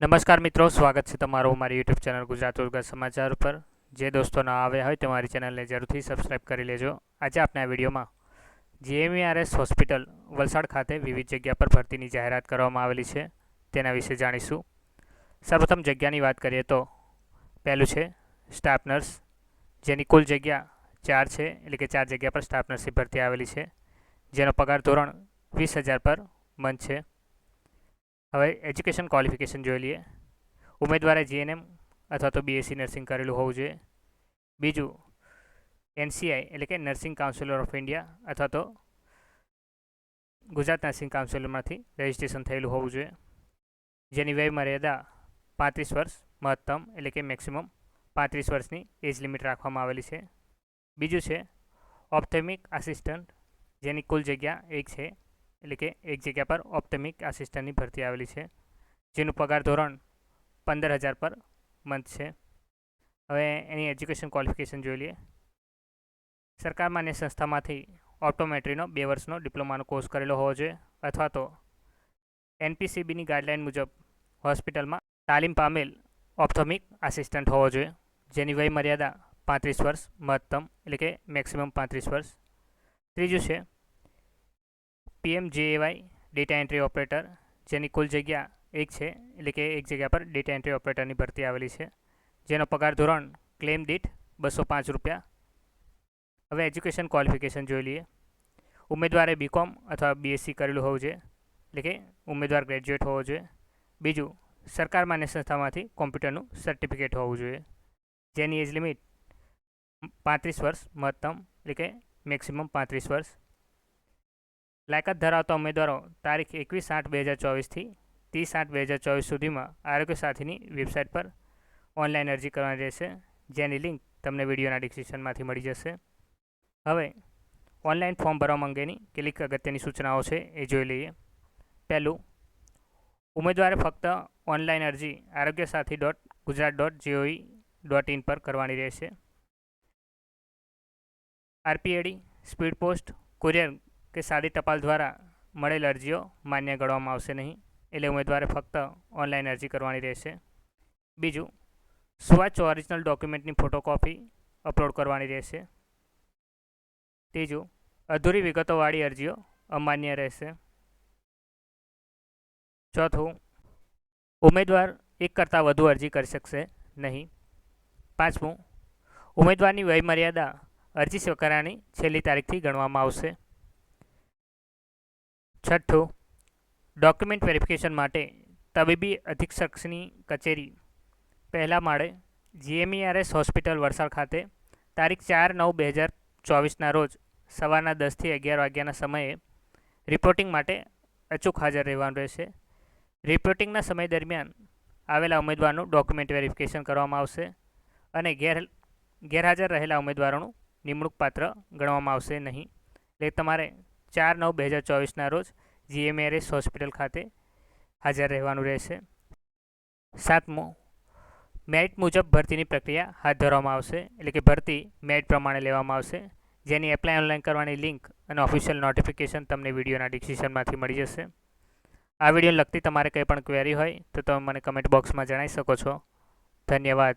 નમસ્કાર મિત્રો, સ્વાગત છે તમારું મારી યુટ્યુબ ચેનલ ગુજરાત ઉર્ગા સમાચાર ઉપર. જે દોસ્તો ના આવ્યા હોય તો મારી ચેનલને જરૂરથી સબસ્ક્રાઇબ કરી લેજો. આજે આપણે આ વિડીયોમાં જીએમઈઆરએસ હોસ્પિટલ, વલસાડ ખાતે વિવિધ જગ્યા પર ભરતીની જાહેરાત કરવામાં આવેલી છે. તેના વિશે જાણીશું. સર્વપ્રથમ જગ્યાની વાત કરીએ તો પહેલું છે સ્ટાફ નર્સ જેની કુલ જગ્યા ચાર છે, એટલે કે ચાર જગ્યા પર સ્ટાફ નર્સની ભરતી આવેલી છે. જેનો પગાર ધોરણ વીસ હજાર પર મંથ છે. હવે એજ્યુકેશન ક્વોલિફિકેશન જોઈ લઈએ. ઉમેદવારે જીએનએમ અથવા તો બીએસસી નર્સિંગ કરેલું હોવું જોઈએ. બીજું, એનસીઆઈ એટલે કે નર્સિંગ કાઉન્સિલર ઓફ ઇન્ડિયા અથવા તો ગુજરાત નર્સિંગ કાઉન્સિલમાંથી રજિસ્ટ્રેશન થયેલું હોવું જોઈએ. જેની વય પાંત્રીસ વર્ષ મહત્તમ એટલે કે મેક્સિમમ પાંત્રીસ વર્ષની એજ લિમિટ રાખવામાં આવેલી છે. બીજું છે, ઓપ્થેમિક આસિસ્ટન્ટ, જેની કુલ જગ્યા એક છે એટલે કે એક જગ્યા પર ઓપ્ટમિક આસિસ્ટન્ટની ભરતી આવેલી છે. જેનું પગાર ધોરણ પંદર હજાર પર મંથ છે. હવે એની એજ્યુકેશન ક્વોલિફિકેશન જોઈ લઈએ. સરકાર માન્ય સંસ્થામાંથી ઓપ્ટોમેટ્રીનો બે વર્ષનો ડિપ્લોમાનો કોર્સ કરેલો હોવો જોઈએ. અથવા તો એનપીસીબીની ગાઈડલાઇન મુજબ હોસ્પિટલમાં તાલીમ પામેલ ઓપ્થોમિક આસિસ્ટન્ટ હોવો જોઈએ. જેની વય મર્યાદા પાંત્રીસ વર્ષ મહત્તમ એટલે કે મેક્સિમમ પાંત્રીસ વર્ષ. ત્રીજું છે પીએમજેએવાય ડેટા એન્ટ્રી ઓપરેટર જેની કુલ જગ્યા એક છે, એટલે કે એક જગ્યા પર ડેટા એન્ટ્રી ઓપરેટરની ભરતી આવેલી છે. જેનો પગાર ધોરણ ક્લેમ દીઠ બસો પાંચ રૂપિયા. હવે એજ્યુકેશન ક્વોલિફિકેશન જોઈ લઈએ. ઉમેદવારે બીકોમ અથવા બીએસસી કરેલું હોવું જોઈએ, એટલે કે ઉમેદવાર ગ્રેજ્યુએટ હોવો જોઈએ. બીજું સરકાર માન્ય સંસ્થામાંથી કોમ્પ્યુટરનું સર્ટિફિકેટ હોવું જોઈએ. જેની એજ લિમિટ પાંત્રીસ વર્ષ મહત્તમ, એટલે કે મેક્સિમમ પાંત્રીસ વર્ષ. લાયકાત ધરાવતા ઉમેદવારો તારીખ એકવીસ આઠ બે હજાર ચોવીસથી ત્રીસ આઠ બે હજાર ચોવીસ સુધીમાં આરોગ્ય સાથીની વેબસાઇટ પર ઓનલાઈન અરજી કરવાની રહેશે. જેની લિંક તમને વિડીયોના ડિસ્ક્રિપ્શનમાંથી મળી જશે. હવે ઓનલાઈન ફોર્મ ભરવા અંગેની કેટલીક અગત્યની સૂચનાઓ છે એ જોઈ લઈએ. પહેલું, ઉમેદવારે ફક્ત ઓનલાઈન અરજી Arogya Sathi dot Gujarat dot GOI dot in પર કરવાની રહેશે. આરપીએડી સ્પીડ પોસ્ટ કુરિયર કે સાદી ટપાલ દ્વારા મળેલ અરજીઓ માન્ય ગણવામાં આવશે નહીં, એટલે ઉમેદવારે ફક્ત ઓનલાઈન અરજી કરવાની રહેશે. બીજું, સ્વચ્છ ઓરિજિનલ ડોક્યુમેન્ટની ફોટોકોપી અપલોડ કરવાની રહેશે. ત્રીજું, અધૂરી વિગતોવાળી અરજીઓ અમાન્ય રહેશે. ચોથું, ઉમેદવાર એક કરતાં વધુ અરજી કરી શકશે નહીં. પાંચમું, ઉમેદવારની વયમર્યાદા અરજી સ્વીકારવાની છેલ્લી તારીખથી ગણવામાં આવશે. છઠ્ઠું ડોક્યુમેન્ટ વેરિફિકેશન માટે તબીબી અધિક્ષકની કચેરી. પહેલા માળે જીએમઈઆરએસ હોસ્પિટલ વલસાડ ખાતે તારીખ ચાર નવ બે હજાર ચોવીસના રોજ સવારના દસથી અગિયાર વાગ્યાના સમયે રિપોર્ટિંગ માટે અચૂક હાજર રહેવાનું રહેશે. રિપોર્ટિંગના સમય દરમિયાન આવેલા ઉમેદવારનું ડોક્યુમેન્ટ વેરિફિકેશન કરવામાં આવશે અને ગેર, ગેરહાજર રહેલા ઉમેદવારોનું નિમણૂક પાત્ર ગણવામાં આવશે નહીં. એટલે તમારે ચાર નવ બે હજાર ચોવીસના રોજ જીએમએરએસ હોસ્પિટલ ખાતે હાજર રહેવાનું રહેશે. સાતમું મેરિટ મુજબ ભરતીની પ્રક્રિયા હાથ ધરવામાં આવશે, એટલે કે ભરતી મેરિટ પ્રમાણે લેવામાં આવશે. જેની એપ્લાય ઓનલાઈન કરવાની લિંક અને ઓફિશિયલ નોટિફિકેશન તમને વિડીયોના ડિસ્ક્રિપ્શનમાંથી મળી જશે. આ વીડિયો લગતી તમારે કંઈ પણ ક્વેરી હોય તો તમે મને કમેન્ટ બોક્સમાં જણાવી શકો છો. ધન્યવાદ.